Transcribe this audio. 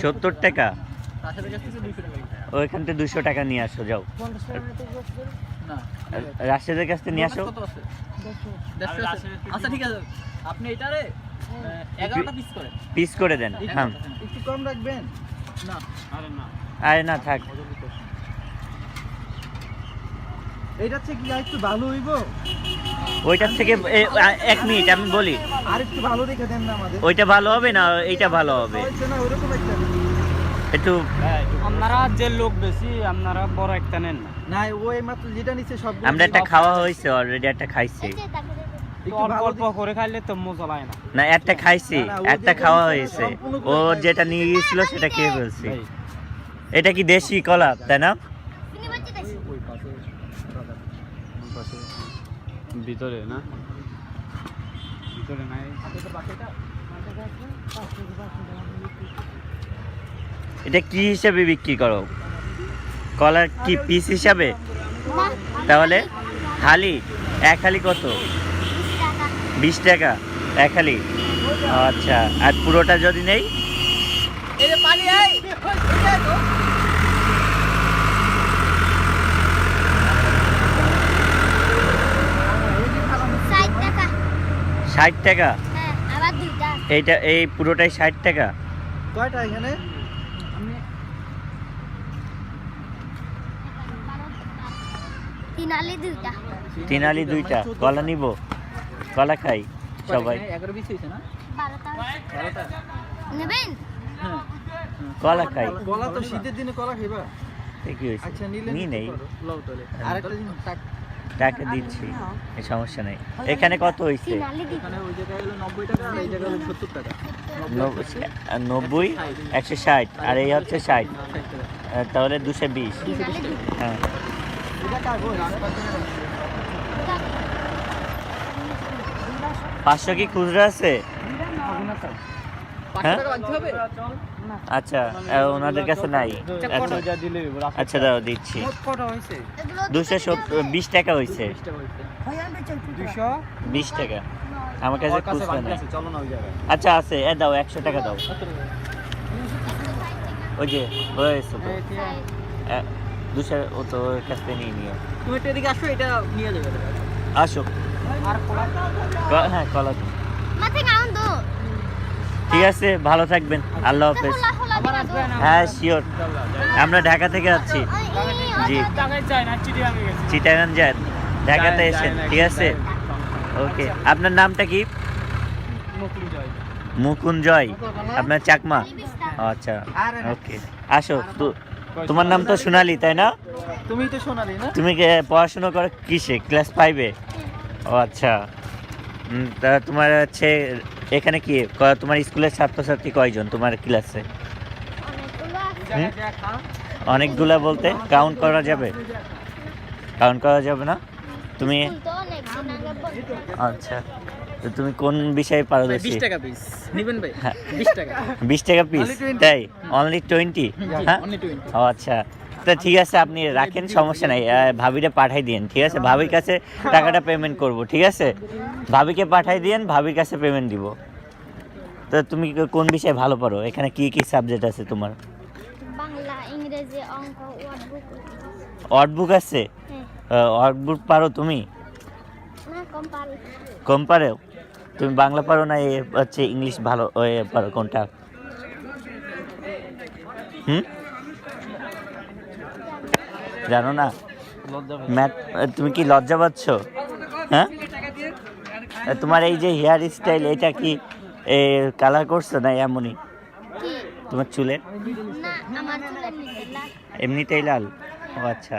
সত্তর টাকা? ওইখান থেকে দুশো টাকা নিয়ে আসো যাও। রাশেদের কাছ থেকে নিয়ে আসো। আচ্ছা ঠিক আছে। আপনি এটারে পিস করে। দেন হ্যাঁ। একটু কম রাখবেন? না। আরে না আরে না থাক। এইটা হচ্ছে কি আর একটু ভালো হইব? ওইটার থেকে এক মিনিট আমি বলি। আর একটু ভালো দেখে দেন না আমাদের। ওইটা ভালো হবে না এইটা ভালো হবে? একটা একটু আপনারা যে লোক বেশি আপনারা বড় একটা নেন না। না ওই মাত্র যেটা নিচ্ছে সব আমরা একটা খাওয়া হয়েছে অলরেডি একটা খাইছি। অল্প করে খাইলে তো মজা লাগে না। না একটা খাইছি একটা খাওয়া হয়েছে। ও যেটা নিয়ে গিয়েছিল সেটা খেয়ে ফেলছি। এটা কি দেশি কলা তাই না? ভিতরে না? ভিতরে নাই। এটা কি হিসাবে বিক্রি করো? কলার কি পিস হিসাবে? তাহলে হালি এক হালি কত? বিশ টাকা এক হালি আচ্ছা আর পুরোটা যদি নেই এই যে পানি এই এই তো ষাট টাকা? হ্যাঁ, আবার দুইটা এইটা এই পুরোটাই ষাট টাকা? কয়টা এখানে? তিন আলি দুইটা। দুইটা। কলা নিব? কলা খাই সবাই। না? হ্যাঁ। কলা খাই। কলা তো শীতের দিনে কলা খাইবা। কি হয়েছে? আচ্ছা নিলে নিই নেই। লও তাহলে আরেকটা জিনিস। টাক- দিচ্ছি এ সমস্যা নেই। এখানে কত হয়েছে? নব্বই এই একশো ষাট আর এই হচ্ছে ষাট। তাহলে দুশো বিশ। হ্যাঁ। পাঁচশো কি খুচরা আছে? হ্যাঁ? আচ্ছা ওনাদের কাছে নাই। আচ্ছা আচ্ছা দাও দিচ্ছি। দুশো সত্তর বিশ টাকা হয়েছে। বিশ টাকা বিশ টাকা। আমার কাছে খুচরা নাই। আচ্ছা আছে এ দাও একশো টাকা দাও। ওই যে তো দুশো ও তো ওর কাছ থেকে নিয়ে নিও। তুমি একটু এদিকে আসো এটা নিয়ে যাবে। আসো। ক- হ্যাঁ কলা ঠিক আছে ভালো থাকবেন আল্লাহ হাফেজ হ্যাঁ শিওর আমরা ঢাকা থেকে যাচ্ছি জি টাকাই চাই না চিঠি আমি গেছি চিটাগাং যান ঢাকাতে এসেন ঠিক আছে ওকে আপনার নামটা কি মুকুঞ্জয় আপনার চাকমা ও, আচ্ছা ওকে আসো তো- তোমার নাম তো সোনালি তাই না তুমি তো সোনালি না তুমি কি পড়াশোনা করো কিসে ক্লাস ফাইভে ও আচ্ছা তা তোমার হচ্ছে এখানে কি তোমার স্কুলের ছাত্রছাত্রী কয়জন তোমার ক্লাসে অনেকগুলো বলতে কাউন্ট করা যাবে? কাউন্ট করা যাবে না? তুমি আচ্ছা তো তুমি কোন বিষয়ে পারদর্শী? বিশ টাকা পিস নিবেন ভাই হ্যাঁ। টাকা। পিস তাই? অনলি টোয়েন্টি হ্যাঁ? অনলি টোয়েন্টি ও আচ্ছা। তো ঠিক আছে আপনি রাখেন সমস্যা নাই। ভাবিটা পাঠাই দিন ঠিক আছে? ভাবির কাছে টাকাটা পেমেন্ট করব ঠিক আছে? ভাবিকে পাঠাই দিন ভাবির কাছে পেমেন্ট দিব। তো তুমি কোন বিষয়ে ভালো পারো এখানে কি কি সাবজেক্ট আছে তোমার? বাংলা ইংরেজি অঙ্ক ওয়ার্ডবুক আছে? হ্যাঁ। ওয়ার্ডবুক পারো তুমি? না কম পারি কম পারো তুমি বাংলা পারো না এ হচ্ছে ইংলিশ ভালো পারো কোনটা? হুম? জানো না? ম্যাট তুমি কি লজ্জা পাচ্ছ? হ্যাঁ? তোমার এই যে হেয়ার স্টাইল এটা কি কালার করছ না এমনই? তোমার চুলের এমনিতেই লাল? ও আচ্ছা।